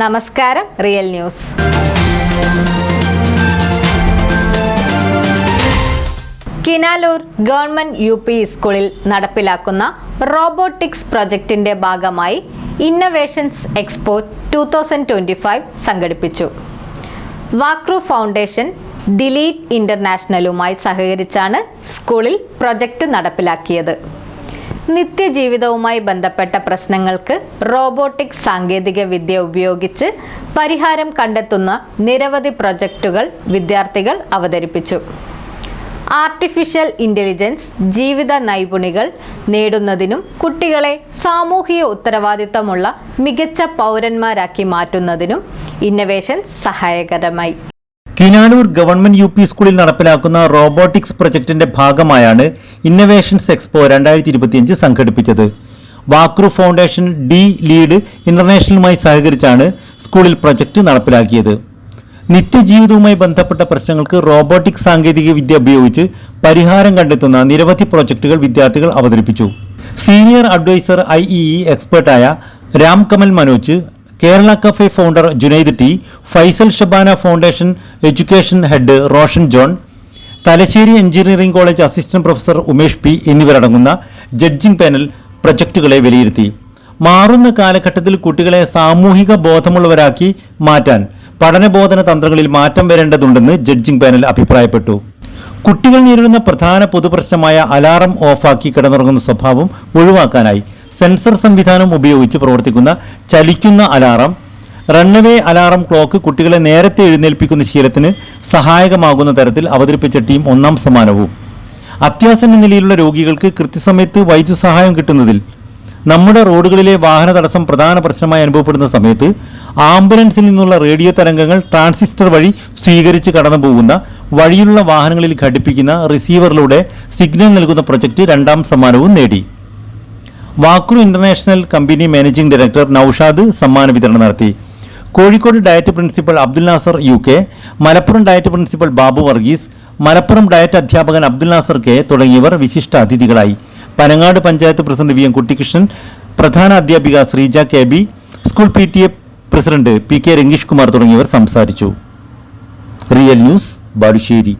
നമസ്കാരം Real News. Kinaloor government U P സ്കൂളിൽ നടപ്പിലാക്കുന്ന റോബോട്ടിക്സ് പ്രൊജക്ടിന്റെ ഭാഗമായി innovations expo two thousand twenty five സംഘടിപ്പിച്ചു. വാക്രു ഫൗണ്ടേഷൻ ഡിലീറ്റ് ഇന്റർനാഷണലുമായി സഹകരിച്ചാണ് സ്കൂളിൽ പ്രൊജക്ട് നടപ്പിലാക്കിയത്. നിത്യജീവിതവുമായി ബന്ധപ്പെട്ട പ്രശ്നങ്ങൾക്ക് റോബോട്ടിക് സാങ്കേതിക വിദ്യ ഉപയോഗിച്ച് പരിഹാരം കണ്ടെത്തുന്ന നിരവധി പ്രൊജക്റ്റുകൾ വിദ്യാർത്ഥികൾ അവതരിപ്പിച്ചു. ആർട്ടിഫിഷ്യൽ ഇന്റലിജൻസ് ജീവിത നൈപുണികൾ നേടുന്നതിനും കുട്ടികളെ സാമൂഹിക ഉത്തരവാദിത്തമുള്ള മികച്ച പൗരന്മാരാക്കി മാറ്റുന്നതിനും ഇന്നവേഷൻ സഹായകരമായി. കിനാനൂർ ഗവൺമെന്റ് യു പി സ്കൂളിൽ നടപ്പിലാക്കുന്ന റോബോട്ടിക്സ് പ്രൊജക്ടിന്റെ ഭാഗമായാണ് ഇന്നവേഷൻസ് എക്സ്പോ രണ്ടായിരത്തി ഇരുപത്തിയഞ്ച് സംഘടിപ്പിച്ചത്. വാക്രു ഫൗണ്ടേഷൻ ഡി ലീഡ് ഇന്റർനാഷണലുമായി സഹകരിച്ചാണ് സ്കൂളിൽ പ്രൊജക്ട് നടപ്പിലാക്കിയത്. നിത്യജീവിതവുമായി ബന്ധപ്പെട്ട പ്രശ്നങ്ങൾക്ക് റോബോട്ടിക് സാങ്കേതിക വിദ്യ ഉപയോഗിച്ച് പരിഹാരം കണ്ടെത്തുന്ന നിരവധി പ്രൊജക്ടുകൾ വിദ്യാർത്ഥികൾ അവതരിപ്പിച്ചു. Senior adviser I E എക്സ്പേർട്ടായ Ram Kamal Manoj Kerala cafe founder Junaid T Faisal Shabana foundation education head Roshan John Thalassery engineering college assistant professor Umesh P എന്നിവരടങ്ങുന്ന ജഡ്ജിംഗ് പാനൽ പ്രൊജക്ടുകളെ വിലയിരുത്തി. മാറുന്ന കാലഘട്ടത്തിൽ കുട്ടികളെ സാമൂഹിക ബോധമുള്ളവരാക്കി മാറ്റാൻ പഠനബോധന തന്ത്രങ്ങളിൽ മാറ്റം വരേണ്ടതുണ്ടെന്ന് ജഡ്ജിംഗ് പാനൽ അഭിപ്രായപ്പെട്ടു. കുട്ടികൾ നേരിടുന്ന പ്രധാന പൊതുപ്രശ്നമായ അലാറം ഓഫാക്കി കിടന്നുറങ്ങുന്ന സ്വഭാവം ഒഴിവാക്കാനായി സെൻസർ സംവിധാനം ഉപയോഗിച്ച് പ്രവർത്തിക്കുന്ന ചലിക്കുന്ന അലാറം റണ്ണവേ അലാറം ക്ലോക്ക് കുട്ടികളെ നേരത്തെ എഴുന്നേൽപ്പിക്കുന്ന ശീലത്തിന് സഹായകമാകുന്ന തരത്തിൽ അവതരിപ്പിച്ച ടീം ഒന്നാം സമ്മാനവും. അത്യാസന്ന നിലയിലുള്ള രോഗികൾക്ക് കൃത്യസമയത്ത് വൈദ്യുസഹായം കിട്ടുന്നതിൽ നമ്മുടെ റോഡുകളിലെ വാഹന തടസ്സം പ്രധാന പ്രശ്നമായി അനുഭവപ്പെടുന്ന സമയത്ത് ആംബുലൻസിൽ നിന്നുള്ള റേഡിയോ തരംഗങ്ങൾ ട്രാൻസിസ്റ്റർ വഴി സ്വീകരിച്ച് കടന്നു പോകുന്ന വഴിയിലുള്ള വാഹനങ്ങളിൽ ഘടിപ്പിക്കുന്ന റിസീവറിലൂടെ സിഗ്നൽ നൽകുന്ന പ്രൊജക്റ്റ് രണ്ടാം സമ്മാനവും നേടി. Vakru international company managing director Naushad സമ്മാന വിതരണം നടത്തി. Kozhikode DIET principal Abdul Nasser U K Malappuram DIET principal Babu Varghese. Malappuram DIET അധ്യാപകൻ അബ്ദുൽ നാസർ കെ തുടങ്ങിയവർ വിശിഷ്ട അതിഥികളായി Panangad panchayat president V M Kuttikrishnan പ്രധാന അധ്യാപിക Sreeja K B school P T A president P K Rangeesh Kumar തുടങ്ങിയവർ സംസാരിച്ചു. Real News Balussery.